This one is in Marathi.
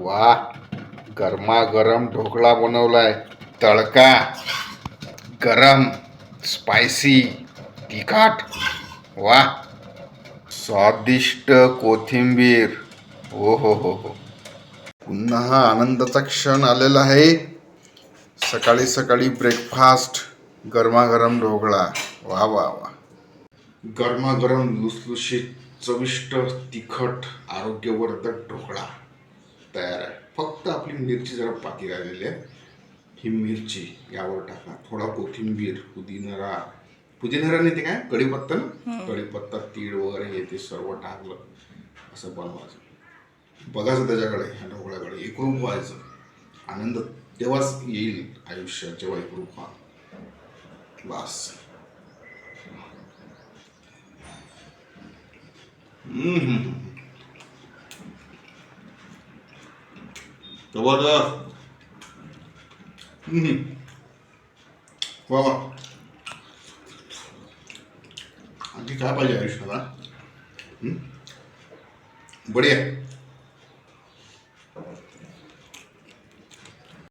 वा गरमागरम ढोकळा बनवलाय. तळका गरम स्पायसी तिखट. वा स्वादिष्ट कोथिंबीर. हो हो हो हो. पुन्हा हा आनंदाचा क्षण आलेला आहे. सकाळी सकाळी ब्रेकफास्ट गरमागरम ढोकळा. वा वा वा. गरमागरम लुसलुशीत चविष्ट तिखट आरोग्यवर्धक ढोकळा. तयार आहे. फक्त आपली मिरची जरा पाती राहिलेली आहे. ही मिरची यावर टाका थोडा कोथिंबीर पुदिनरा. पुदिनरा नाही ते काय? कढीपत्ता ना? कढीपत्ता तीळ वगैरे हे ते सर्व टाकलं. असं बनवायचं. बघायचं त्याच्याकडे ह्या ढोकळ्याकडे. एकरूप व्हायचं. आनंद तेव्हाच येईल आयुष्यात जेव्हा एकरूप व्हा बस हम्म. जबरदस्त हम्म. वा आणखी काय पाहिजे आयुष्याला हम्म? बढिया